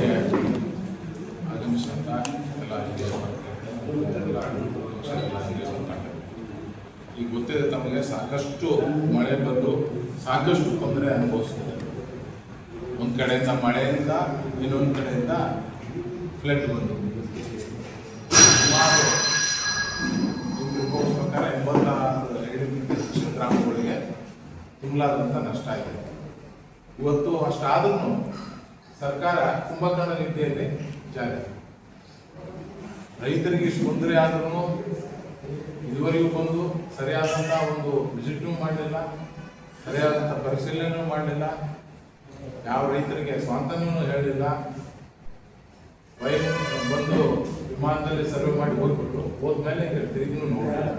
ಸಭೆಗೆ ಆಗಮಿಸಿದಂಥ ಈಗ ಗೊತ್ತಿದೆ ತಮಗೆ, ಸಾಕಷ್ಟು ಮಳೆ ಬಂದು ಸಾಕಷ್ಟು ತೊಂದರೆ ಅನುಭವಿಸ್ತಿದೆ. ಒಂದು ಕಡೆಯಿಂದ ಮಳೆಯಿಂದ, ಇನ್ನೊಂದು ಕಡೆಯಿಂದ ಫ್ಲಡ್ ಬಂದು. ಸುಮಾರು ಪ್ರಕಾರ ಎಂಬತ್ತಾರು ಐದಕ್ಕಿಂತ ಗ್ರಾಮಗಳಿಗೆ ತುಂಬಲಾದಂಥ ನಷ್ಟ ಆಗಿದೆ. ಇವತ್ತು ಅಷ್ಟಾದ್ರೂ ಸರ್ಕಾರ ಕುಂಭಕರ್ಣ ನಿದ್ದೆಯಲ್ಲಿ ಜಾರಿ. ರೈತರಿಗೆ ಇಷ್ಟು ತೊಂದರೆ ಆದ್ರೂ ಇದುವರೆಗೂ ಬಂದು ಸರಿಯಾದಂಥ ಒಂದು ವಿಸಿಟ್ನೂ ಮಾಡಲಿಲ್ಲ ಸರಿಯಾದಂಥ ಪರಿಶೀಲನೆಯೂ ಮಾಡಲಿಲ್ಲ, ಯಾವ ರೈತರಿಗೆ ಸ್ವಾತಂತ್ರ್ಯನೂ ಹೇಳಿಲ್ಲ. ಬಂದು ವಿಮಾನದಲ್ಲಿ ಸರ್ವೆ ಮಾಡಿ ಹೋಗ್ಬಿಟ್ರು. ಹೋದ್ಮೇಲೆ ತಿರುಗಿನೂ ನೋಡಲಿಲ್ಲ.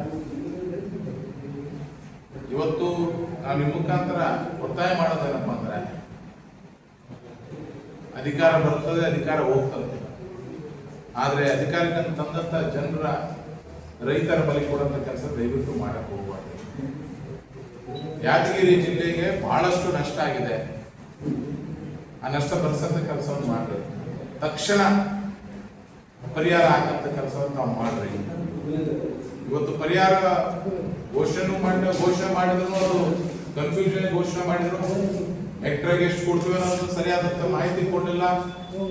ಇವತ್ತು ನಾವು ನಿಮ್ಮ ಮುಖಾಂತರ ಒತ್ತಾಯ ಮಾಡೋದೇನಪ್ಪ ಅಂದ್ರೆ ಅಧಿಕಾರ ಬರ್ತದೆ, ಅಧಿಕಾರ ಹೋಗ್ತದೆ. ಆದರೆ ಅಧಿಕಾರಕ್ಕೆ ತಂದಂತ ಜನರ ರೈತರ ಬಲಿ ಕೊಡುವಂತ ಕೆಲಸ ದಯವಿಟ್ಟು ಮಾಡಕ್ಕೆ ಹೋಗಬಾರ್ದು. ಯಾದಗಿರಿ ಜಿಲ್ಲೆಗೆ ಬಹಳಷ್ಟು ನಷ್ಟ ಆಗಿದೆ. ಆ ನಷ್ಟ ಭರಿಸಂತ ಕೆಲಸವನ್ನು ಮಾಡ್ರಿ. ತಕ್ಷಣ ಪರಿಹಾರ ಆಗಂತ ಕೆಲಸವನ್ನು ನಾವು ಮಾಡ್ರಿ. ಇವತ್ತು ಪರಿಹಾರ ಘೋಷಣೆ ಮಾಡಿ ಘೋಷಣೆ ಮಾಡಿದ್ರು ಕನ್ಫ್ಯೂಷನ್ ಘೋಷಣೆ ಮಾಡಿದ್ರು. ಹೆಕ್ಟರ್ಗೆ ಎಷ್ಟು ಕೊಡ್ತೀವಿ ಅನ್ನೋದು ಸರಿಯಾದಂತ ಮಾಹಿತಿ ಕೊಡಲಿಲ್ಲ.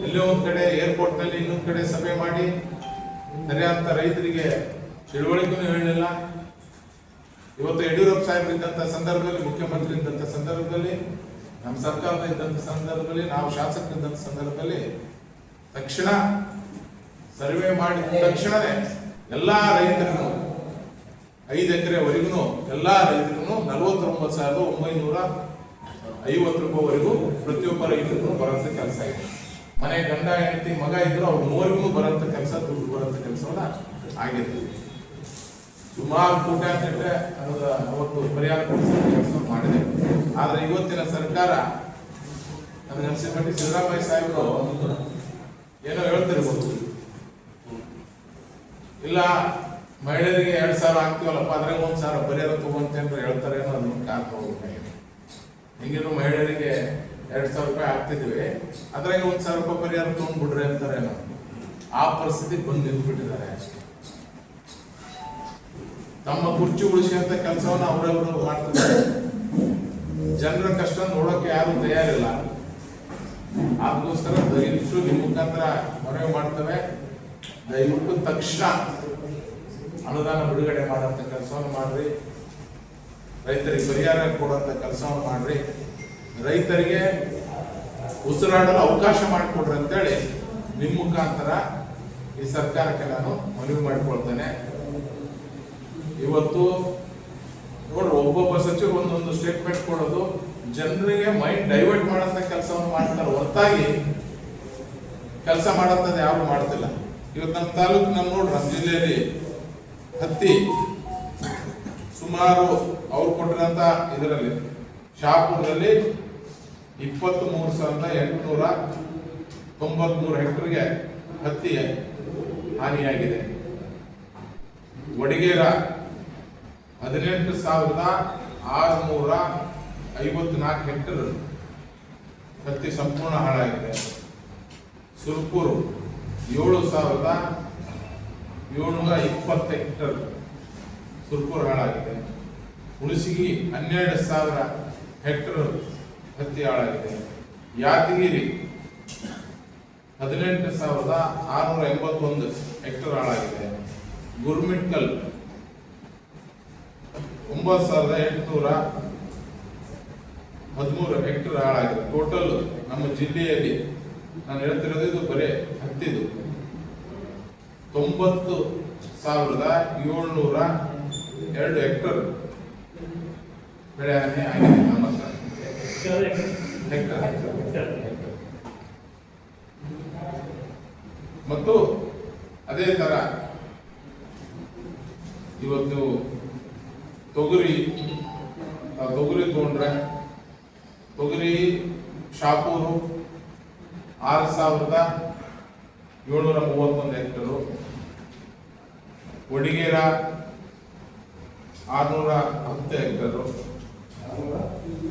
ಎಲ್ಲೋ ಒಂದು ಕಡೆ ಏರ್ಪೋರ್ಟ್ನಲ್ಲಿ ಇನ್ನೊಂದು ಕಡೆ ಸಭೆ ಮಾಡಿ ಸರಿಯಾದಂತ ರೈತರಿಗೆ ತಿಳುವಳಿಕೆನೂ ಹೇಳಲಿಲ್ಲ ಇವತ್ತು ಯಡಿಯೂರಪ್ಪ ಸಾಹೇಬ್ ಇದ್ದಂತ ಸಂದರ್ಭದಲ್ಲಿ, ಮುಖ್ಯಮಂತ್ರಿ ಇದ್ದಂತ ಸಂದರ್ಭದಲ್ಲಿ, ನಮ್ಮ ಸರ್ಕಾರದ ಇದ್ದಂತ ಸಂದರ್ಭದಲ್ಲಿ, ನಾವು ಶಾಸಕರಿದ್ದಂತ ಸಂದರ್ಭದಲ್ಲಿ ತಕ್ಷಣ ಸರ್ವೆ ಮಾಡಿ ತಕ್ಷಣವೇ ಎಲ್ಲಾ ರೈತರನ್ನು ಐದು ಎಕರೆವರೆಗೂ ಎಲ್ಲಾ ರೈತರಿಗೂ ನಲವತ್ತೊಂಬತ್ತು ಸಾವಿರದ ಒಂಬೈನೂರ ಐವತ್ತು ರೂಪಾಯಿವರೆಗೂ ಪ್ರತಿಯೊಬ್ಬ ರೈತರಿಗೂ ಬರೋಂಥ ಕೆಲಸ ಇದೆ. ಮನೆ ಗಂಡ, ಹೆಂಡತಿ, ಮಗ ಇದ್ರು ಅವ್ರ ಮೂವರಿಗೂ ಬರೋಂಥ ಕೆಲಸ, ದುಡ್ಡು ಬರೋಂಥ ಕೆಲಸವನ್ನ ಆಗಿರ್ತದೆ ಸುಮಾರು ಕೋಟ್ಯಾಂತರ ಹಣದ ಅವತ್ತು ಪರಿಹಾರ ಕೊಡಿಸೋ ಕೆಲಸ ಮಾಡಿದೆ. ಆದ್ರೆ ಇವತ್ತಿನ ಸರ್ಕಾರ ನನಗೆ ಅನ್ಸಿದ ಮಟ್ಟಿಗೆ ಸಿದ್ದರಾಮಯ್ಯ ಸಾಹೇಬರು ಏನೋ ಹೇಳ್ತಿರ್ಬೋದು. ಇಲ್ಲ, ಮಹಿಳೆಯರಿಗೆ ಎರಡು ಸಾವಿರ ಹಾಕ್ತೀವಲ್ಲಪ್ಪ ಅದ್ರಾಗ ಒಂದು ಸಾವಿರ ಪರಿಹಾರ ತಗೊಂತೆ ಅಂತ ಹೇಳ್ತಾರೆ ಅನ್ನೋ ಅದನ್ನ ಹೋಗ್ಬೇಕಾಗಿದೆ ಹಿಂಗಿರೋ ಮಹಿಳೆಯರಿಗೆ ಎರಡ್ ಸಾವಿರ ರೂಪಾಯಿ ಹಾಕ್ತಿದ್ವಿ. ಅದ್ರಾಗ ಒಂದ್ ಸಾವಿರ ರೂಪಾಯಿ ಪರಿಹಾರ ತಗೊಂಡ್ಬಿಡ್ರಿ ಅಂತಾರೆ ಆ ಪರಿಸ್ಥಿತಿ ಬಂದು ನಿಂತ್ಬಿಟ್ಟಿದ್ದಾರೆ. ತಮ್ಮ ಕುರ್ಚಿ ಉಳಿಸಿದಂತ ಕೆಲಸವನ್ನ ಅವರವರು ಮಾಡ್ತಿದ್ದಾರೆ. ಜನರ ಕಷ್ಟ ನೋಡೋಕೆ ಯಾರು ತಯಾರಿಲ್ಲ. ಅದಕ್ಕೋಸ್ಕರ ದಯವಿಟ್ಟು ನಿಮ್ಮ ಮುಖಾಂತರ ಮನವಿ ಮಾಡ್ತವೆ. ದಯವಿಟ್ಟು ತಕ್ಷಣ ಅನುದಾನ ಬಿಡುಗಡೆ ಮಾಡುವಂತ ಕೆಲಸವನ್ನು ಮಾಡ್ರಿ. ರೈತರಿಗೆ ಪರಿಹಾರ ಕೊಡುವಂಥ ಕೆಲಸವನ್ನು ಮಾಡ್ರಿ. ರೈತರಿಗೆ ಉಸಿರಾಡಲು ಅವಕಾಶ ಮಾಡಿಕೊಡ್ರಿ ಅಂತೇಳಿ ನಿಮ್ಮ ಮುಖಾಂತರ ಈ ಸರ್ಕಾರಕ್ಕೆ ನಾನು ಮನವಿ ಮಾಡಿಕೊಳ್ತೇನೆ. ಇವತ್ತು ನೋಡ್ರಿ, ಒಬ್ಬೊಬ್ಬ ಸಚಿವರು ಒಂದೊಂದು ಸ್ಟೇಟ್ಮೆಂಟ್ ಕೊಡೋದು, ಜನರಿಗೆ ಮೈಂಡ್ ಡೈವರ್ಟ್ ಮಾಡೋಂಥ ಕೆಲಸವನ್ನು ಮಾಡ್ತಾರೆ. ಹೊರತಾಗಿ ಕೆಲಸ ಮಾಡೋಂಥದ್ದು ಯಾರು ಮಾಡ್ತಿಲ್ಲ. ಇವತ್ತು ನಮ್ಮ ತಾಲೂಕು ನಮ್ಮ ನೋಡ್ರಿ ಜಿಲ್ಲೆಯಲ್ಲಿ ಹತ್ತಿ ಸುಮಾರು ಅವ್ರು ಕೊಟ್ಟಿರೋಂಥ ಇದರಲ್ಲಿ ಶಾಪುರದಲ್ಲಿ ಇಪ್ಪತ್ತ್ ಮೂರು ಸಾವಿರದ ಎಂಟುನೂರ ತೊಂಬತ್ಮೂರು ಹೆಕ್ಟರ್ಗೆ ಹತ್ತಿ ಹಾನಿಯಾಗಿದೆ. ವಡಗೇರ ಹದಿನೆಂಟು ಸಾವಿರದ ಆರುನೂರ ಐವತ್ನಾಲ್ಕು ಹೆಕ್ಟರ್ ಹತ್ತಿ ಸಂಪೂರ್ಣ ಹಾಳಾಗಿದೆ. ಸುರ್ಪುರು ಏಳು ಸಾವಿರದ ಏಳ್ನೂರ ಇಪ್ಪತ್ತು ಹೆಕ್ಟರ್ ಸುರ್ಪುರ್ ಹಾಳಾಗಿದೆ. ಉಳಿಸಿಗಿ ಹನ್ನೆರಡು ಸಾವಿರ ಹೆಕ್ಟರ್ ಹತ್ತಿ ಹಾಳಾಗಿದೆ. ಯಾದಗಿರಿ ಹದಿನೆಂಟು ಸಾವಿರದ ಆರುನೂರ ಎಂಬತ್ತೊಂದು ಹೆಕ್ಟರ್ ಹಾಳಾಗಿದೆ. ಗುರ್ಮಿಟ್ಕಲ್ ಒಂಬತ್ತು ಸಾವಿರದ ಎಂಟುನೂರ ಹದಿಮೂರು ಹೆಕ್ಟರ್ ಹಾಳಾಗಿದೆ. ಟೋಟಲ್ ನಮ್ಮ ಜಿಲ್ಲೆಯಲ್ಲಿ ನಾನು ಹೇಳ್ತಿರೋದು ಇದು ಬರೇ ಹತ್ತಿದು. ತೊಂಬತ್ತು ಸಾವಿರದ ಏಳ್ನೂರ ಎರಡು ಹೆಕ್ಟರ್. ಬೆಳೆ ಹಾನಿ ಆಗಿದೆ ನಮ್ಮ. ಮತ್ತು ಅದೇ ತರ ಇವತ್ತು ತೊಗರಿ ತೊಗರಿ ತೊಗೊಂಡ್ರೆ, ತೊಗರಿ ಶಾಪೂರು ಆರು ಸಾವಿರದ ಏಳ್ನೂರ ಮೂವತ್ತೊಂದು ಹೆಕ್ಟರು. ವಡಿಗೇರ ಆರ್ನೂರ ಹತ್ತು ಹೆಕ್ಟರು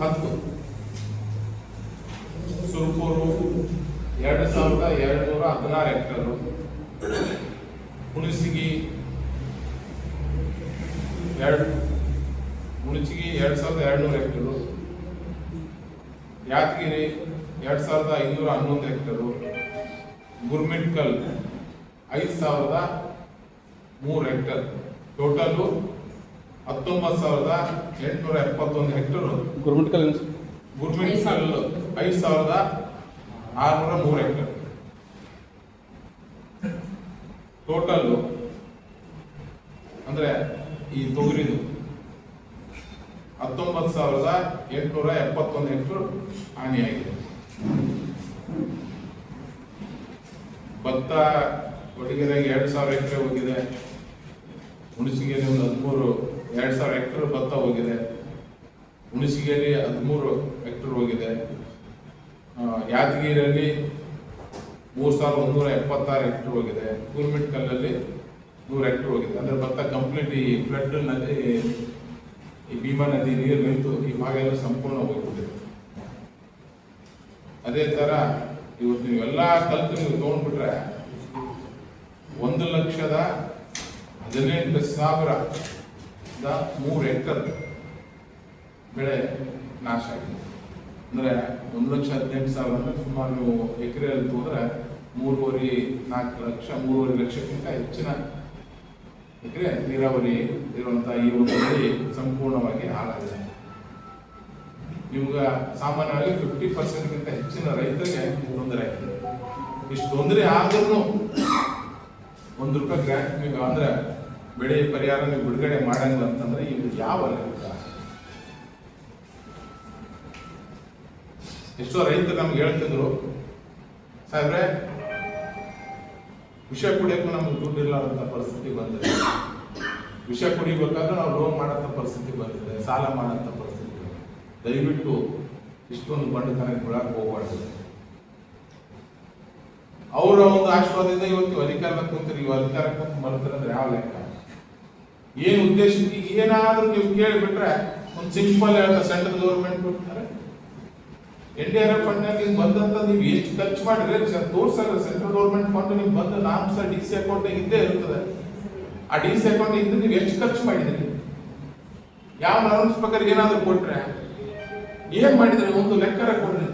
ಹತ್ತು. ಸುರ್ಪೂರು ಎರಡು ಸಾವಿರದ ಎರಡು ನೂರ ಹದಿನಾರು ಹೆಕ್ಟರು. ಹುಣಸಿಗಿ ಎರಡು ಹುಣಸಿಗಿ ಎರಡು ಸಾವಿರದ ಎರಡು ನೂರು ಹೆಕ್ಟರು. ಯಾದಗಿರಿ ಎರಡು ಸಾವಿರದ ಐನೂರ ಹನ್ನೊಂದು ಹೆಕ್ಟರು. ಗುರ್ಮಿಟ್ಕಲ್ ಐದು ಸಾವಿರದ ಮೂರು ಹೆಕ್ಟರ್. ಟೋಟಲು ಹತ್ತೊಂಬತ್ತು ಸಾವಿರದ ಎಂಟುನೂರ ಎಪ್ಪತ್ತೊಂದು ಹೆಕ್ಟರು. ಗೌರ್ಮೆಂಟ್ ಕಾಲೇಜ್ ಗುರ್ಮಿಟ್ಕಲ್ ಐದು ಸಾವಿರದ ಆರುನೂರ ಮೂರು ಹೆಕ್ಟರ್ ಟೋಟಲ್ಲು ಅಂದರೆ ಈ ತೊಗರಿದು ಹತ್ತೊಂಬತ್ತು ಸಾವಿರದ ಎಂಟುನೂರ ಎಪ್ಪತ್ತೊಂದು ಹೆಕ್ಟರ್ ಹಾನಿಯಾಗಿದೆ. ಭತ್ತ ಕೊಡಗಿರಾಗಿ ಎರಡು ಸಾವಿರ ಹೆಕ್ಟರ್ ಹೋಗಿದೆ. ಹುಣಸಿಗೆರೆ ಒಂದು ಹದಿಮೂರು ಎರಡು ಸಾವಿರ ಹೆಕ್ಟರ್ ಭತ್ತ ಹೋಗಿದೆ. ಹುಣಸಿಗೆಯಲ್ಲಿ ಹದಿಮೂರು ಹೆಕ್ಟರ್ ಹೋಗಿದೆ. ಯಾದಗಿರಿಯಲ್ಲಿ ಮೂರು ಸಾವಿರದ ಒಂದೂರ ಎಪ್ಪತ್ತಾರು ಹೆಕ್ಟರ್ ಹೋಗಿದೆ. ಕಲ್ಲಲ್ಲಿ ನೂರು ಹೆಕ್ಟರ್ ಹೋಗಿದೆ. ಅಂದ್ರೆ ಭತ್ತ ಕಂಪ್ಲೀಟ್ ಈ ಫ್ಲಡ್ ನದಿ ಈ ಭೀಮಾ ನದಿ ನೀರು ನಿಂತು ಈ ಭಾಗ ಎಲ್ಲ ಸಂಪೂರ್ಣ ಹೋಗಿದೆ ಅದೇ ತರ ಇವತ್ತು ನೀವೆಲ್ಲ ಕಲ್ತು ನೀವು ತಗೊಂಡ್ಬಿಟ್ರೆ ಒಂದು ಲಕ್ಷದ ಹದಿನೆಂಟು ಸಾವಿರ ಮೂರು ಎಕರ್ ಬೆಳೆ ನಾಶ ಆಗಿದೆ. ಅಂದ್ರೆ ಒಂದು ಲಕ್ಷ ಹದಿನೆಂಟು ಸಾವಿರ ಅಂದ್ರೆ ಸುಮಾರು ಎಕರೆಯಲ್ಲಿ ಹೋದ್ರೆ ಮೂರುವರೆ ನಾಲ್ಕು ಲಕ್ಷ, ಮೂರುವರೆ ಲಕ್ಷಕ್ಕಿಂತ ಹೆಚ್ಚಿನ ಎಕರೆ ನೀರಾವರಿ ಇರುವಂಥ ಈ ಒಂದು ಬೆಳೆ ಸಂಪೂರ್ಣವಾಗಿ ಹಾಳಾಗಿದೆ. ಇವಾಗ ಸಾಮಾನ್ಯವಾಗಿ ಫಿಫ್ಟಿ ಪರ್ಸೆಂಟ್ಗಿಂತ ಹೆಚ್ಚಿನ ರೈತರಿಗೆ ತೊಂದರೆ ಆಗಿದೆ. ಇಷ್ಟು ತೊಂದರೆ ಆದ್ರೂ ಒಂದು ರೂಪಾಯಿ ಗ್ರಾಂಟ್ ನೀವು ಅಂದ್ರೆ ಬೆಳೆ ಪರಿಹಾರ ನೀವು ಬಿಡುಗಡೆ ಮಾಡಂಗಿಲ್ಲ ಅಂತಂದ್ರೆ ಇದು ಯಾವ ಎಷ್ಟೋ ರೈತರು ನಮ್ಗೆ ಹೇಳ್ತಿದ್ರು, ಸಾಹೇಬ್ರೆ, ವಿಷ ಕುಡಿಯೋಕ್ಕೂ ನಮ್ಗೆ ದುಡ್ಡು ಅಂತ ಪರಿಸ್ಥಿತಿ ಬಂದಿದೆ. ವಿಷ ಕುಡಿಬೇಕಾದ್ರೆ ನಾವು ಲೋನ್ ಮಾಡಂತ ಪರಿಸ್ಥಿತಿ ಬಂದಿದೆ, ಸಾಲ ಮಾಡಂತ ಪರಿಸ್ಥಿತಿ ಬಂದಿದೆ. ದಯವಿಟ್ಟು ಇಷ್ಟೊಂದು ಬಂಡತನಕ್ಕೆ ಬೀಳಕ್ಕೆ ಹೋಗ್ಬಾರ್ದು. ಅವರ ಒಂದು ಆಶೀರ್ವಾದದಿಂದ ಇವತ್ತು ಅಧಿಕಾರ ಕುಂತೀರಿ ಈ ಅಧಿಕಾರಕ್ಕೆ ಕುಂತು ಬರ್ತಾರೆ ಅಂದ್ರೆ ಯಾವ ಲೆಕ್ಕ? ಏನು ಉದ್ದೇಶಕ್ಕೆ ಏನಾದರೂ ನೀವು ಕೇಳಿಬಿಟ್ರೆ ಒಂದು ಸಿಂಪಲ್ ಹೇಳ್ತಾರೆ ಸೆಂಟ್ರಲ್ ಗೌರ್ಮೆಂಟ್ ಕೊಡ್ತಾರೆ. ಎನ್ ಡಿ ಆರ್ ಎಫ್ ಬಂದಂತ ನೀವು ಎಷ್ಟು ಖರ್ಚು ಮಾಡಿದ್ರೆ ತೋರಿಸಲ್ಲ ಸೆಂಟ್ರಲ್ ಗೌರ್ಮೆಂಟ್ ಫಂಡ್ ನಿಮ್ಗೆ ಬಂದ ನಾಮ್ಸ ಡಿ ಸಿ ಅಕೌಂಟ್ ಇದ್ದೇ ಇರ್ತದೆ. ಆ ಡಿ ಸಿ ಅಕೌಂಟ್ ಇದ್ದು ನೀವು ಎಷ್ಟು ಖರ್ಚು ಮಾಡಿದ್ರಿ? ಯಾವ ಅನೌನ್ಸ್ ಪ್ರಕಾರ ಏನಾದರೂ ಕೊಟ್ರೆ? ಏನ್ ಮಾಡಿದ್ರಿ? ಒಂದು ಲೆಕ್ಕರ ಕೊಡ್ರಿ.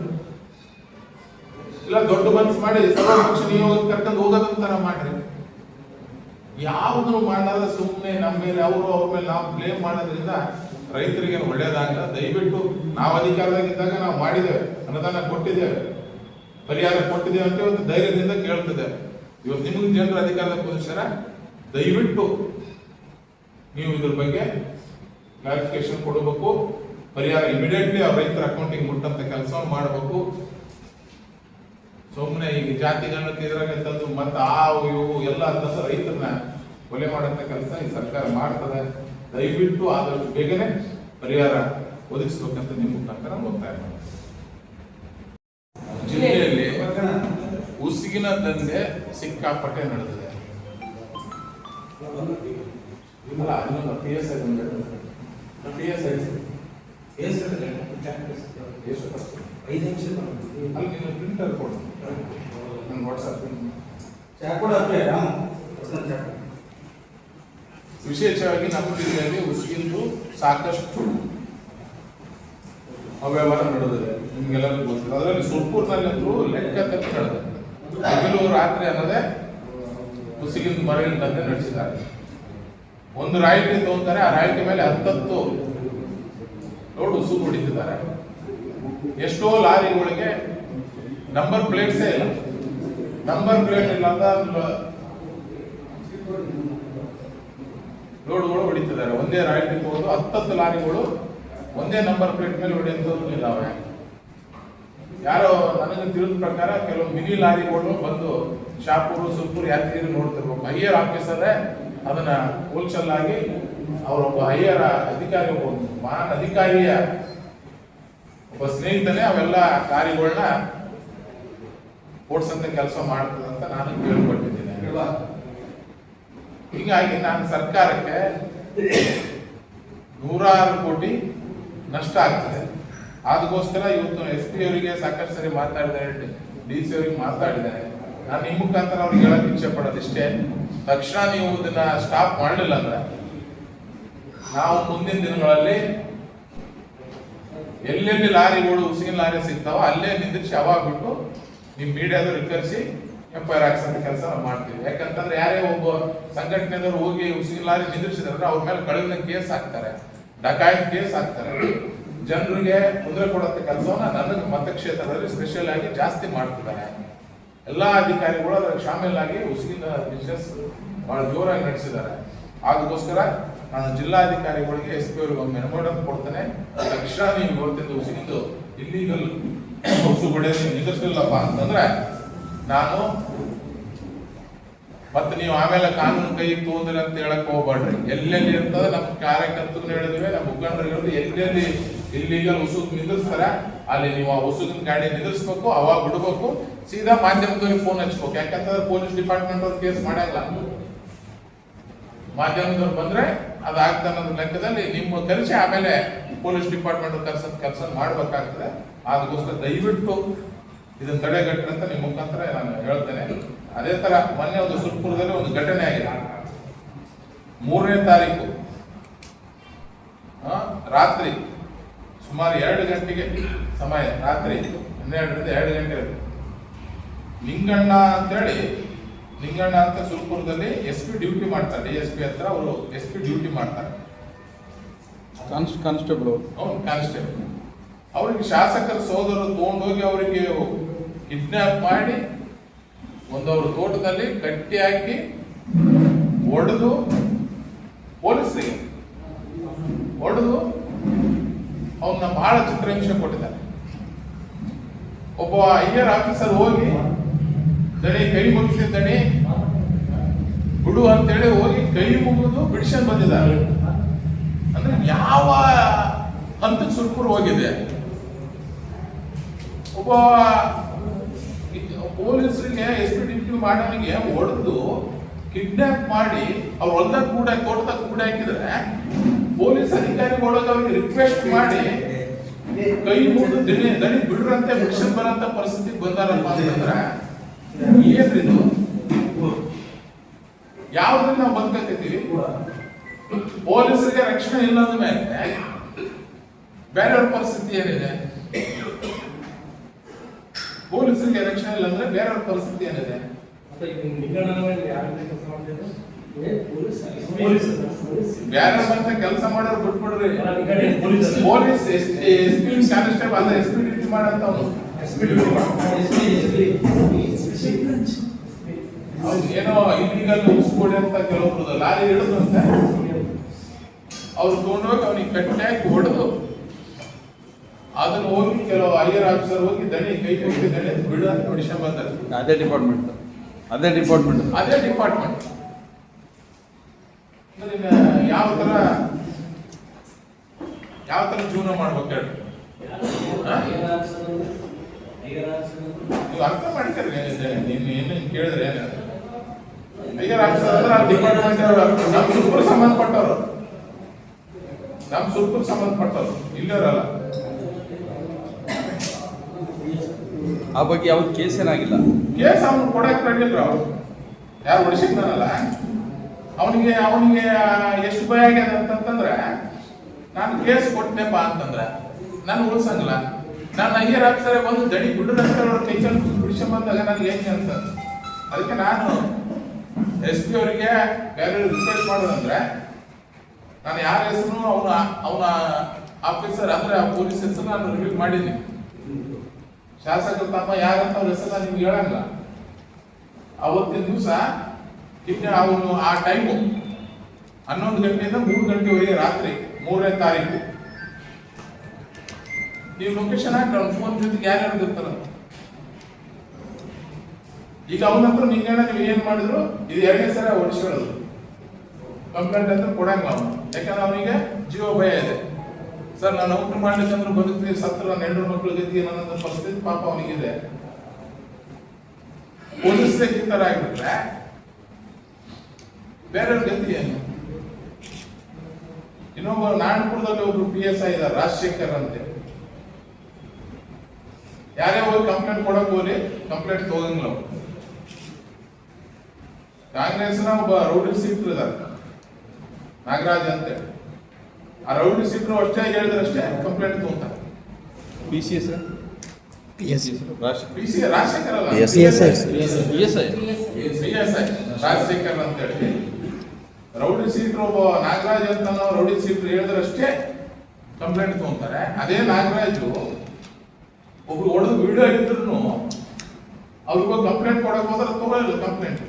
ಇಲ್ಲ, ದೊಡ್ಡ ಮನ್ಸು ಮಾಡಿ ಸರ್ವಪಕ್ಷ ನಿಯೋಗ ಕರ್ಕೊಂಡು ಹೋಗೋದಂತಾರ ಮಾಡ್ರಿ. ಯಾವ್ದು ಮಾಡಲ್ಲ ಸುಮ್ಮನೆ ನಮ್ಮ ಮೇಲೆ ಅವರು ಅವ್ರ ಮೇಲೆ ನಾವು ಬ್ಲೇಮ್ ಮಾಡೋದ್ರಿಂದ ರೈತರಿಗೆ ಒಳ್ಳೇದಾಗಲ್ಲ. ದಯವಿಟ್ಟು ನಾವು ಅಧಿಕಾರದಾಗಿದ್ದಾಗ ನಾವು ಮಾಡಿದ್ದೇವೆ. ಅನುದಾನ ಕೊಟ್ಟಿದ್ದೇವೆ. ಪರಿಹಾರ ಕೊಟ್ಟಿದ್ದೇವೆ ಅಂತ ಒಂದು ಧೈರ್ಯದಿಂದ ಕೇಳ್ತದೆ ಇವತ್ತು ನಿಮಗೆ ಜನರ ಅಧಿಕಾರದ ಪುರುಷರ ದಯವಿಟ್ಟು ನೀವು ಇದ್ರ ಬಗ್ಗೆ ಕ್ಲಾರಿಫಿಕೇಶನ್ ಕೊಡಬೇಕು. ಪರಿಹಾರ ಇಮಿಡಿಯೇಟ್ಲಿ ಅವ್ರ ರೈತರ ಅಕೌಂಟಿಗೆ ಮುಟ್ಟಂತ ಕೆಲಸವನ್ನು ಮಾಡಬೇಕು. ಸುಮ್ಮನೆ ಈಗ ಜಾತಿ ಗಣತಿ ಇದ್ರಾಗ ತಂದು ಮತ್ತೆ ಆ ಇವು ಎಲ್ಲ ತಂದು ರೈತರನ್ನ ಕೊಲೆ ಮಾಡಂತ ಕೆಲಸ ಈ ಸರ್ಕಾರ ಮಾಡ್ತದೆ. ದಯವಿಟ್ಟು ಆದಷ್ಟು ಬೇಗನೆ ಪರಿಹಾರ ಒದಗಿಸ್ಬೇಕಂತ ನಿಮ್ಮ ಮುಖಾಂತರ ಒತ್ತಾಯ ಮಾಡ್ತೀನಿ. ಜಿಲ್ಲೆಯಲ್ಲಿ ಉಸಿಗಿನ ದಂಧೆ ಸಿಕ್ಕಾಪಟ್ಟೆ ನಡೆದಿದೆ. P S I P S I ಎಷ್ಟು ಐದು ನಿಮಿಷ ಅಲ್ಲಿ ನೀನು ಪ್ರಿಂಟರ್ ಕೊಡು. ನನ್ನ ವಾಟ್ಸಪ್ ವಿಶೇಷವಾಗಿ ನಮ್ಮ ಜಿಲ್ಲೆಯಲ್ಲಿ ಉಸಿಗಿಂದು ಸಾಕಷ್ಟು ಅವ್ಯವಹಾರ ನಡೆದಿದೆ. ನಿಮ್ಗೆಲ್ಲರಿಗೂ ಗೊತ್ತಿದೆ ಅದರಲ್ಲಿ ಸುರ್ಪುರ್ನಲ್ಲಂತೂ ಲೆಕ್ಕ ನಡೆದಿದೆ ಹಗಲು ರಾತ್ರಿ ಅನ್ನೋದೇ ಉಸುಗಿಂದು ಮರಳಿನ ದಂಧೆ ನಡೆಸಿದ್ದಾರೆ. ಒಂದು ರಾಯಲ್ಟಿ ತಗೊಂತಾರೆ, ಆ ರಾಯಲ್ಟಿ ಮೇಲೆ ಹತ್ತತ್ತು ಲೋಡ್ ಉಸು ಹೊಡಿತಿದ್ದಾರೆ. ಎಷ್ಟೋ ಲಾರಿಗಳಿಗೆ ನಂಬರ್ ಪ್ಲೇಟ್ಸೇ ಇಲ್ಲ. ನಂಬರ್ ಪ್ಲೇಟ್ ಇಲ್ಲ ಅಂತ ಲೋಡ್ಗಳು ಹೊಡಿತಿದ್ದಾರೆ. ಒಂದೇ ರಾಯಿಟಿ ಹೋಗೋದು ಹತ್ತತ್ತು ಲಾರಿಗಳು ಒಂದೇ ನಂಬರ್ ಪ್ಲೇಟ್ ಮೇಲೆ ಹೊಡೆಯುವಂಥದ್ದು ಇದಾವೆ. ಯಾರೋ ನನಗೆ ತಿಳಿದ ಪ್ರಕಾರ ಕೆಲವು ಮಿನಿ ಲಾರಿಗಳು ಬಂದು ಶಾಪೂರು ಸುರ್ಪುರ್ ಯಾತ್ರಿಗಳು ನೋಡ್ತಿರ್ಬೇಕು. ಹೈಯರ್ ಆಫೀಸರೇ ಅದನ್ನ ಹೋಲ್ಸಲ್ ಆಗಿ ಅವರೊಬ್ಬ ಹೈಯರ್ ಅಧಿಕಾರಿ ಮಹಾನ್ ಅಧಿಕಾರಿಯ ಒಬ್ಬ ಸ್ನೇಹಿತನೇ ಅವೆಲ್ಲ ಲಾರಿಗಳನ್ನ ಓಡಿಸಂತ ಕೆಲಸ ಮಾಡ್ತದೆ ಅಂತ ನಾನು ಕೇಳ್ಪಟ್ಟಿದ್ದೀನಿ ಹೀಗಾಗಿ ನಾನು ಸರ್ಕಾರಕ್ಕೆ ನೂರಾರು ಕೋಟಿ ನಷ್ಟ ಆಗ್ತದೆ. ಅದಕ್ಕೋಸ್ಕರ ಇವತ್ತು ಎಸ್ ಪಿ ಅವರಿಗೆ ಸಾಕಷ್ಟು ಸರಿ ಮಾತಾಡಿದ್ದಾರೆ, ಡಿ ಸಿ ಅವರಿಗೆ ಮಾತಾಡಿದ್ದಾರೆ. ನಾನು ನಿಮ್ಮ ಮುಖಾಂತರ ಅವ್ರಿಗೆ ಹೇಳಕ್ ಇಚ್ಛೆ ಪಡೋದಿಷ್ಟೇ ತಕ್ಷಣ ನೀವು ಇದನ್ನ ಸ್ಟಾಪ್ ಮಾಡಲಿಲ್ಲ ಅಂದ್ರೆ ನಾವು ಮುಂದಿನ ದಿನಗಳಲ್ಲಿ ಎಲ್ಲೆಲ್ಲಿ ಲಾರಿಗಳು ಉಸಿಗಿನ ಲಾರಿ ಸಿಗ್ತಾವ ಅಲ್ಲೇ ನಿಂದಿರಿಸಿ ಅವಾಗ ಬಿಟ್ಟು ನಿಮ್ ಮೀಡಿಯಾದವ್ರು ಕರೆಸಿ ಎಫ್ ಐ ಆರ್ ಕೆಲಸ ನಾವು ಮಾಡ್ತೀವಿ. ಯಾಕಂತಂದ್ರೆ ಯಾರೇ ಒಬ್ಬ ಸಂಘಟನೆದವ್ರು ಹೋಗಿ ಉಸಿಗಿನ ಲಾರಿ ನಿಂದಿರಿಸಿದ್ರೆ ಅವ್ರ ಮೇಲೆ ಕಳುವಿನ ಕೇಸ್ ಹಾಕ್ತಾರೆ ಡಕಾಯಿ ಕೇಸ್ ಹಾಕ್ತಾರೆ. ಜನರಿಗೆ ತೊಂದರೆ ಕೊಡುವಂತ ಕೆಲಸವನ್ನ ನನ್ನ ಮತಕ್ಷೇತ್ರದಲ್ಲಿ ಸ್ಪೆಷಲ್ ಆಗಿ ಜಾಸ್ತಿ ಮಾಡ್ತಿದ್ದಾರೆ. ಎಲ್ಲಾ ಅಧಿಕಾರಿಗಳು ಅದಕ್ಕೆ ಶಾಮೀಲಾಗಿ ಉಸಿಗಿನ ಬಿಸ್ನೆಸ್ ಬಹಳ ಜೋರಾಗಿ ನಡೆಸಿದ್ದಾರೆ. ಅದಕ್ಕೋಸ್ಕರ ನಾನು ಜಿಲ್ಲಾಧಿಕಾರಿಗಳಿಗೆ ಎಸ್ ಪಿ ಅವರಿಗೆ ಒಂದು ಮೆಮೊರಂ ಕೊಡ್ತೇನೆ. ತಕ್ಷಣ ನೀವು ಇವತ್ತಿಂದ ಉಸಿಗಿಂದು ಇಲ್ಲೀಗಲ್ ಉಸು ಹೊಡೆಯೋದು ಅಂತಂದ್ರೆ ನಾನು ಮತ್ತೆ ನೀವು ಆಮೇಲೆ ಕಾನೂನು ಕೈ ತಗೊಂಡ್ರಿ ಅಂತ ಹೇಳಕ್ ಹೋಗ್ಬೇಡ್ರಿ. ಎಲ್ಲೆಲ್ಲಿ ಇರ್ತದೆ ನಮ್ಮ ಕಾರ್ಯಕರ್ತರು ಹೇಳಿದ್ವಿ, ನಮ್ಮ ಮುಖಂಡರು ಎಲ್ಲೆಲ್ಲಿ ಇಲ್ಲಿಗಲ್ ಉಸುಗ್ ನಿಂದಿರ್ಸ್ತಾರೆ ಅಲ್ಲಿ ನೀವು ಆ ಉಸುಗಿನ ಗಾಡಿ ನಿಲ್ಲಿಸ್ಬೇಕು, ಅವಾಗ ಬಿಡ್ಬೇಕು. ಸೀದಾ ಮಾಧ್ಯಮದವ್ರಿಗೆ ಫೋನ್ ಹಚ್ಬೇಕು. ಯಾಕಂತಂದ್ರೆ ಪೊಲೀಸ್ ಡಿಪಾರ್ಟ್ಮೆಂಟ್ ಅವ್ರು ಕೇಸ್ ಮಾಡಲ್ಲ ಮಾಧ್ಯಮದವ್ರು ಬಂದ್ರೆ ಆಗ್ತದೆ ಅನ್ನೋದ್ರ ಲೆಕ್ಕದಲ್ಲಿ ನಿಮ್ಮ ಕರೆಸಿ ಆಮೇಲೆ ಪೊಲೀಸ್ ಡಿಪಾರ್ಟ್ಮೆಂಟ್ ಕರ್ಸ ಕೆಲಸ ಮಾಡಬೇಕಾಗ್ತದೆ. ಅದಕ್ಕೋಸ್ಕರ ದಯವಿಟ್ಟು ಇದನ್ನು ತಡೆಗಟ್ಟರೆ ಅಂತ ನಿಮ್ಮ ಮುಖಾಂತರ ನಾನು ಹೇಳ್ತೇನೆ. ಅದೇ ತರ ಮೊನ್ನೆ ಒಂದು ಸುರ್ಪುರದಲ್ಲಿ ಒಂದು ಘಟನೆ ಆಗಿದೆ. ಮೂರನೇ ತಾರೀಕು ರಾತ್ರಿ ಸುಮಾರು ಎರಡು ಗಂಟೆಗೆ ಸಮಯ, ರಾತ್ರಿ ಹನ್ನೆರಡರಿಂದ ಎರಡು ಗಂಟೆ. ಲಿಂಗಣ್ಣ ಅಂತೇಳಿ ಲಿಂಗಣ್ಣ ಅಂತ ಸುಲ್ಪುರದಲ್ಲಿ ಎಸ್ ಪಿ ಡ್ಯೂಟಿ ಮಾಡ್ತಾರೆ. ಡಿ ಎಸ್ ಪಿ ಹತ್ರ ಅವರು ಎಸ್ ಪಿ ಡ್ಯೂಟಿ ಮಾಡ್ತಾರೆ. ಕಾನ್ಸ್ ಕಾನ್ಸ್ಟೇಬಲ್ ಅವರು. ಕಾನ್ಸ್ಟೇಬಲ್. ಅವರಿಗೆ ಶಾಸಕರ ಸೋದರರು ತಗೊಂಡೋಗಿ ಅವರಿಗೆ ಕಿಡ್ನಾಪ್ ಮಾಡಿ ಒಂದವ್ರ ತೋಟದಲ್ಲಿ ಕಟ್ಟಿ ಹಾಕಿ ಒಡೆದು ಪೊಲೀಸರಿಗೆ ಹೊಡೆದು ಅವನ್ನ ಬಹಳ ಚಿತ್ರಹಿಂಸೆ ಕೊಟ್ಟಿದ್ದಾರೆ. ಒಬ್ಬ ಐಯರ್ ಆಫೀಸರ್ ಹೋಗಿ ದಣಿ ಕೈ ಮುಗಿಸಿದ ದಣಿ ಬಿಡು ಅಂತೇಳಿ ಹೋಗಿ ಕೈ ಮುಗಿದು ಬಿಡಿಸ್ಕೊಂಡು ಬಂದಿದ್ದಾರೆ ಅಂದ್ರೆ ಯಾವ ಹಂತಕ್ಕೆ ಸುರ್ಪುರ್ ಹೋಗಿದೆ? ಒಬ್ಬ ಪೊಲೀಸರಿಗೆ ಎಸ್ ಪಿ ಡ್ಯೂಟಿ ಮಾಡೋನಿಗೆ ಹೊಡೆದು ಕಿಡ್ನಾಪ್ ಮಾಡಿ ಅವ್ರ ಹೊಲ್ದಾಗ ಕೂಡ ತೋಟದಾಗ ಕೂಡ ಹಾಕಿದ್ರೆ ಪೊಲೀಸ್ ಅಧಿಕಾರಿಗಳೊಳಗೆ ಅವ್ರಿಗೆ ರಿಕ್ವೆಸ್ಟ್ ಮಾಡಿ ಕೈ ಮುಗಿದು ದಣಿ ದಣಿ ಬಿಡ್ರಂತೆ, ಬಿಡಿಸ್ಕೊಂಡ್ ಬರಂತ ಪರಿಸ್ಥಿತಿ ಬಂದಾರಪ್ಪ ಅಂತಂದ್ರೆ ಏನ್ರಿ ಯಾವ್ದ್ರಿಂದ ನಾವು ಬದುಕತ್ತಿದ್ದೀವಿ ಪೊಲೀಸರಿಗೆ ರಕ್ಷಣೆ ಇಲ್ಲದ ಮೇಲೆ ಬೇರೆಯವ್ರ ಪರಿಸ್ಥಿತಿ ಏನಿದೆ? ಪೊಲೀಸರಿಗೆ ರಕ್ಷಣೆ ಇಲ್ಲ ಅಂದ್ರೆ ಬೇರೆಯವ್ರ ಪರಿಸ್ಥಿತಿ ಏನಿದೆ? ಮತ್ತೆ ಬೇರೆ ಬಂತ ಕೆಲಸ ಮಾಡೋರು ಬಿಟ್ಬಿಡ್ರಿ. ಪೊಲೀಸ್. ಎಸ್ ಪಿ ಕಾನ್ಸ್ಟೇಬಲ್ ಅಲ್ಲ. ಎಸ್ ಪಿ ಡ್ಯೂಟಿ ಮಾಡಂತ ಏನೋ ಇಲ್ಲಿಗಲ್ ಉಸ್ಕೊಡಿ ಅಂತ ಕೆಲವೊಬ್ರು ಲಾರಿ ಹಿಡಿದಂತೆ ಅವ್ರು ತಗೊಂಡೋಗಿ ಅವನಿಗೆ ಕಟ್ಟಾಕಿ ಹೊಡೆದು ಅದನ್ನ ಹೋಗಿ ಕೆಲವು ಐಯರ್ ಆಫೀಸರ್ ಹೋಗಿ ದಣಿ ಕೈ ಕೊಟ್ಟು ದಣಿ ಬಿಡು ಅಂತ ಬಂದ್ದಾರೆ ಅದೇ ಡಿಪಾರ್ಟ್ಮೆಂಟ್ ಅದೇ ಡಿಪಾರ್ಟ್ಮೆಂಟ್ ಅದೇ ಡಿಪಾರ್ಟ್ಮೆಂಟ್ ಯಾವ ತರ ಯಾವ ತರ ಜೀವನ ಮಾಡ್ಬೇಕು ಹೇಳಿ? ನೀವು ಅರ್ಥ ಮಾಡ್ತೀರಿ ಏನು ಕೇಳಿದ್ರೆ ಐಯರ್ ಆಫೀಸರ್ ಅಂದ್ರೆ ಡಿಪಾರ್ಟ್ಮೆಂಟ್ ನಮ್ಮ ಸುರ್ಪುರ್ ಸಂಬಂಧಪಟ್ಟವರು ನಮ್ಮ ಸುರ್ಪುರ್ ಸಂಬಂಧಪಟ್ಟವರು ಇಲ್ಲರಲ್ಲ ಆ ಬಗ್ಗೆ ಯಾವ್ದು ಕೇಸ್ ಏನಾಗಿಲ್ಲ. ಕೇಸ್ ಅವನು ಕೊಡಕ್ ರೆಡಿಲ್ರ ಅವ್ರು. ಯಾರು ಹೊಡಿಸಿದ್ನಲ್ಲ ಅವನಿಗೆ ಅವನಿಗೆ ಎಷ್ಟು ಭಯ ಆಗ್ಯದ ಅಂತಂತಂದ್ರೆ ನಾನು ಕೇಸ್ ಕೊಟ್ಟನೆಪ್ಪ ಅಂತಂದ್ರೆ, ನಾನು ಉಳ್ಸಂಗಿಲ್ಲ. ನಾನು ಅಯ್ಯರ್ ಆಫೀಸರೇ ಒಂದು ದಡಿ ಗುಡ್ಡು ಅವ್ರ ಕೈ ಬಂದ ಬಂದಾಗ ನನಗೆ ಏನು ಅಂತ. ಅದಕ್ಕೆ ನಾನು ಎಸ್ ಪಿ ಅವರಿಗೆ ಬೇರೆ ರಿಕ್ವೆಸ್ಟ್ ಮಾಡೋದಂದ್ರೆ ನಾನು ಯಾರ ಹೆಸರು ಅವನ ಅವನ ಆಫೀಸರ್ ಅಂದ್ರೆ ಆ ಪೊಲೀಸ್ ಹೆಸರು ನಾನು ರಿವ್ಯೂ ಮಾಡಿದ್ದೀನಿ. ಶಾಸಕರು ತಮ್ಮ ಯಾರಂತ ಅವ್ರ ಹೆಸರು ನಾನು ನಿಮ್ಗೆ ಹೇಳಂಗಿಲ್ಲ ಅವತ್ತಿನ ದಿವಸ ಇನ್ನು ಅವನು ಆ ಟೈಮು ಹನ್ನೊಂದು ಗಂಟೆಯಿಂದ ಮೂರು ಗಂಟೆವರೆಗೆ ರಾತ್ರಿ ಮೂರನೇ ತಾರೀಕು ನೀವು ಲೊಕೇಶನ್ ಹಾಕಿ ಅವ್ನ ಫೋನ್ ಜೊತೆಗೆ ಯಾರ್ಯಾರು ಇರ್ತಾರ ಈಗ ಅವನ ಹತ್ರ ನಿನ್ನೆ ನೀವು ಏನ್ ಮಾಡಿದ್ರು, ಇದು ಎರಡನೇ ಸಲ ಓಡಿಸ್ಕೊಳ್ಳೋದು ಕಂಪ್ಲೇಂಟ್ ಅಂದ್ರೆ ಕೊಡಂಗಿಲ್ಲ ಅವನು. ಯಾಕಂದ್ರೆ ಅವನಿಗೆ ಜೀವ ಭಯ ಇದೆ. ಸರ್, ನಾನು ನೌಕರಿ ಮಾಡ್ಲಿಕ್ಕಂದ್ರೆ ಬದುಕ್ತೀವಿ, ಸತ್ರ ನನ್ನ ಹೆಣ್ಣು ಮಕ್ಕಳು ಜೊತೆಗೆ ನನ್ನ ಪರಿಸ್ಥಿತಿ ಪಾಪ ಅವನಿಗಿದೆ. ಪೊಲೀಸ್ಲಿಕ್ಕೆ ಈ ಆಗ್ಬಿಟ್ರೆ, ಬೇರೆಯವ್ರ ಗತಿ ಏನು? ಇನ್ನೊಬ್ಬ ನಾರಾಯಣಪುರದಲ್ಲಿ ಒಬ್ರು ಪಿ ಎಸ್ ಐ ಇದ್ದಾರೆ ರಾಜಶೇಖರ್ ಅಂತೆ. ಯಾರೇ ಹೋಗಿ ಕಂಪ್ಲೇಂಟ್ ಕೊಡಕ್ ಹೋಗಿ ಕಂಪ್ಲೇಂಟ್ ತಗೊಂಗಿಲ್ಲ ನಾವು ಕಾಂಗ್ರೆಸ್ನ ಒಬ್ಬ ರೌಡಿ ಸಿಟ್ರು ಇದ್ದಾರೆ ನಾಗರಾಜ್ ಅಂತ. ಆ ರೌಡಿ ಸಿಕ್ಕರು ಅಷ್ಟೇ ಹೇಳಿದ್ರಷ್ಟೇ ಕಂಪ್ಲೇಂಟ್ ತಗೊಂತಾರೆ. P C S Rajashekar. ಅಲ್ಲ? ಹೇಳಿ. ರೌಡಿ ಸೀಟ್ರು ಒಬ್ಬ ನಾಗರಾಜ್ ಅಂತ ರೌಡಿ ಸೀಟ್ರು ಹೇಳಿದ್ರಷ್ಟೇ ಕಂಪ್ಲೇಂಟ್ ತಗೊಂತಾರೆ. ಅದೇ ನಾಗರಾಜು ಒಬ್ರು ಒಳ್ಳೆ ವಿಡಿಯೋ ಇದ್ರು ಅವ್ರಿಗೂ ಕಂಪ್ಲೇಂಟ್ ಕೊಡಕ್ ಹೋದ್ರೆ ತಗೊಳ್ಳಿಲ್ಲ ಕಂಪ್ಲೇಂಟ್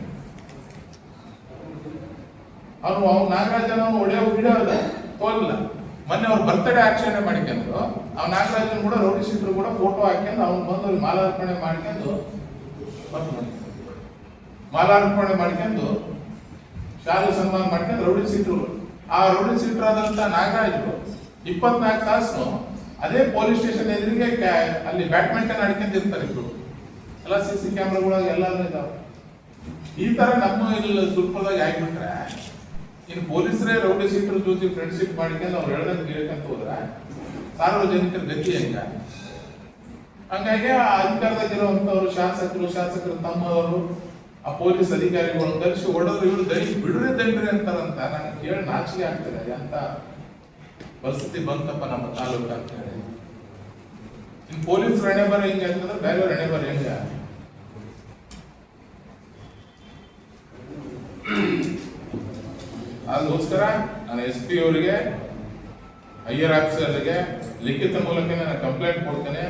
ಅವ್ರು ಅವ್ನು ನಾಗರಾಜನ ಒಳ್ಳೆ ವಿಡಿಯೋ ಇಲ್ಲ ತಗೊಳ್ಳಿಲ್ಲ. ಮೊನ್ನೆ ಅವ್ರು ಬರ್ತಡೇ ಆಚರಣೆ ಮಾಡ್ಕೊಂಡು ಅವ್ನ ನಾಗರಾಜನ್ ಕೂಡ ರೋಡಿಸಿದ್ರು ಕೂಡ ಫೋಟೋ ಹಾಕೊಂಡು ಅವ್ನು ಬಂದು ಮಾಲಾರ್ಪಣೆ ಮಾಡ್ಕೊಂಡು. ಮಾಲಾರ್ಪಣೆ ಮಾಡ್ಕೊಂಡು ಶಾಲೆ ಸನ್ಮಾನ ಮಾಡ್ಕೊಂಡು ರೌಡಿ ಸೀಟ್ರು ಆ ರೌಡಿ ಸೀಟ್ರು ಆದಂತ ನಾಗರಾಜು ಇಪ್ಪತ್ನಾಲ್ಕು ತಾಸು ಅದೇ ಪೊಲೀಸ್ ಸ್ಟೇಷನ್ ಎದುರಿಗೆ ಅಲ್ಲಿ ಬ್ಯಾಡ್ಮಿಂಟನ್ ಆಡ್ಕೊಂಡು ಇರ್ತಾರೆ ಇಬ್ರು. ಎಲ್ಲ ಸಿ ಸಿ ಕ್ಯಾಮ್ರಾಗಳಾಗ ಎಲ್ಲ ಇದಾವೆ. ಈ ತರ ನಮ್ಮ ಇಲ್ಲಿ ಸುಲ್ಪದಾಗ ಆಗ್ಬಿಟ್ರೆ ಇನ್ನು ಪೊಲೀಸರೇ ರೌಡಿ ಸೀಟ್ರ ಜೊತೆ ಫ್ರೆಂಡ್ಶಿಪ್ ಮಾಡ್ಕೊಂಡು ಅವ್ರು ಹೇಳ್ದಂಗೆ ಕೇಳ್ಕಂತ ಹೋದ್ರೆ, ಸಾರ್ವಜನಿಕರ ಗತಿ ಹೆಂಗ? ಹಂಗಾಗಿ ಆ ಅಧಿಕಾರದಾಗಿರುವಂತವ್ರು ಶಾಸಕರು ಶಾಸಕರು ತಮ್ಮವರು, ಆ ಪೊಲೀಸ್ ಅಧಿಕಾರಿಗಳು ಕರೆಸಿ ಹೊಡೆದ್ರು ಇವರು ದಣಿ ಬಿಡ್ರಿ ದಣ್ರಿ ಅಂತಾರಂತ. ನನಗೆ ಕೇಳಿ ನಾಚಿಕೆ ಆಗ್ತದೆ. ಅಂತ ಪರಿಸ್ಥಿತಿ ಬಂತಪ್ಪ ನಮ್ಮ ತಾಲೂಕು ಅಂತ ಹೇಳಿ ಇನ್ ಪೊಲೀಸ್ ರಣೆ ಬರ ಹೆಂಗೆ ಅಂತಂದ್ರೆ ಬೇರೆ ರಣೆ ಬರ ಹೆಂಗ? ಅದಕ್ಕೋಸ್ಕರ ನಾನು ಎಸ್ ಪಿ ಅವರಿಗೆ ಹೈಯರ್ ಆಫೀಸರ್ಗೆ ಲಿಖಿತ ಮೂಲಕ ನಾನು ಕಂಪ್ಲೇಂಟ್ ಕೊಡ್ತೇನೆ.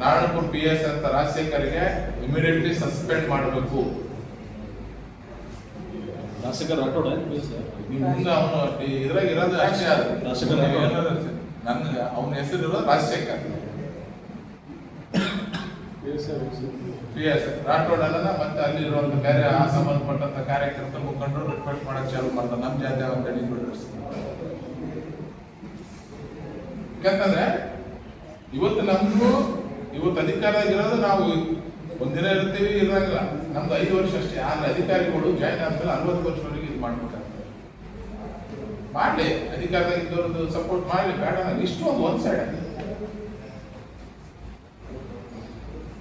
ನಾರಾಯಣಪುರ ಪಿ ಎಸ್ ಅಂತ ರಾಜಶೇಖರ್ಗೆ ಇಮಿಡಿಯೇಟ್ಲಿ ಸಸ್ಪೆಂಡ್ ಮಾಡಬೇಕು. ರಾಜಶೇಖರ್ ರಾಠೋಡ ಮುಂದೆ ಅವನು ಇದ್ರಾಗ ಇರೋದು ಅಷ್ಟೇ ಅದು. ರಾಜಶೇಖರ್ ರಾಠೋಡ್. ನನ್ಗೆ ಅವನ ಹೆಸರು ರಾಜಶೇಖರ್. ರಾಠೋಡ್ ಅಲ್ಲ ಮತ್ತೆ ಅಲ್ಲಿ ಇರುವಂತ ಬೇರೆ ಆ ಸಂಬಂಧಪಟ್ಟಂತ ಕಾರ್ಯಕರ್ತ ಮುಖಂಡರು ರಿಕ್ವೆಸ್ಟ್ ಮಾಡಕ್ ಚಾಲು ಮಾಡ್ತಾರೆ ನಮ್ಮ ಜಾತಿ ಅವ್ರ ಕಡೆ ಯಾಕಂದ್ರೆ ಯಾಕಂತಂದ್ರೆ ಇವತ್ತು ನಮ್ಗೂ ಇವತ್ತು ಅಧಿಕಾರದಾಗಿರೋದು ನಾವು ಒಂದಿನ ಇರ್ತೀವಿ ಇರಂಗಿಲ್ಲ ನಮ್ದು ಐದು ವರ್ಷ ಅಷ್ಟೇ. ಆದ್ರೆ ಅಧಿಕಾರಿಗಳು ಜಾಯ್ನ್ ಆದ್ಮೇಲೆ ಅರವತ್ತು ವರ್ಷವರೆಗೆ ಇದು ಮಾಡ್ಬೇಕಾಗ್ತದೆ ಮಾಡ್ಲಿ ಅಧಿಕಾರದಾಗ ಸಪೋರ್ಟ್ ಮಾಡಲಿ, ಬೇಡ ಇಷ್ಟು ಒಂದು ಒಂದು ಸೈಡ್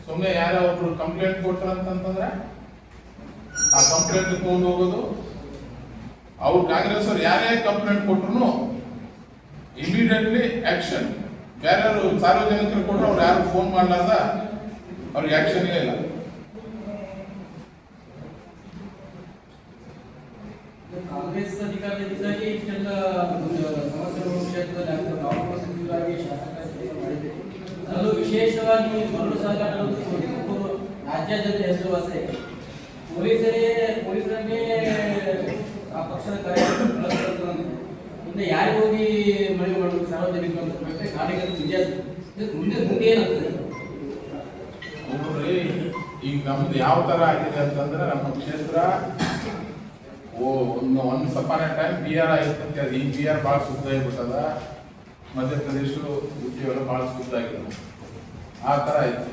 ಸುಮ್ಮನೆ ಯಾರೋ ಒಬ್ರು ಕಂಪ್ಲೇಂಟ್ ಕೊಟ್ರು ಅಂತಂದ್ರೆ ಆ ಕಂಪ್ಲೇಂಟ್ ತಗೊಂಡು ಹೋಗೋದು. ಅವ್ರು ಕಾಂಗ್ರೆಸ್ ಅವ್ರು ಯಾರೇ ಕಂಪ್ಲೇಂಟ್ ಕೊಟ್ರು ಇಮಿಡಿಯೇಟ್ಲಿ ಆಕ್ಷನ್ ಯಾರ್ಯಾರು ಸಾರ್ವಜನಿಕರು ಕೊಟ್ಟರು ಅವ್ರು ಯಾರು ಫೋನ್ ಮಾಡಲಾರ್ದ, ಅವ್ರಿಗೆ ಆಕ್ಷನ್ ಇಲ್ಲ. ಕಾಂಗ್ರೆಸ್ ಅಧಿಕಾರದಿಂದಾಗಿ ಇಷ್ಟೆಲ್ಲ ಸಮಸ್ಯೆಗಳು ಕ್ಷೇತ್ರದಲ್ಲಿ ಆಗ್ತದೆ ಕೆಲಸ ಮಾಡಿದ್ದೀರಿ ಅದು ವಿಶೇಷವಾಗಿ ಮರಳು ತುಮಕೂರು ರಾಜ್ಯಾದ್ಯಂತ ಹೆಸರುವಾಸಿ ಪೊಲೀಸರೇ, ಪೊಲೀಸರನ್ನೇ ಆ ಪಕ್ಷದ ಕಾರ್ಯಕರ್ತರು. ಮುಂದೆ ಯಾರು ಹೋಗಿ ಮನವಿ ಮಾಡಬೇಕು? ಸಾರ್ವಜನಿಕರು ಅಂತ ಬಿಟ್ಟರೆ ಕಾರ್ಯಕರ್ತರು ವಿಜಯ ಮುಂದೆ ಮುಂದೆ ಏನಾಗ್ತದೆ? ಈಗ ನಮ್ದು ಯಾವ ತರ ಆಗಿದೆ ಅಂತಂದ್ರೆ ನಮ್ಮ ಕ್ಷೇತ್ರ ಓ, ಒಂದು ಒಂದು ಸಪಾನ ಟೈಮ್ ಬಿ ಆರ್ ಆಗಿರ್ತಂತೆ ಅದು ಈ ಬಿ ಆರ್ ಭಾಳ ಶುದ್ಧ ಆಗಿಬಿಟ್ಟದ. ಮಧ್ಯಪ್ರದೇಶ ಉದ್ಯೋಗ ಭಾಳ ಶುದ್ಧ ಆಗಿದೆ ಆ ಥರ ಆಯ್ತು.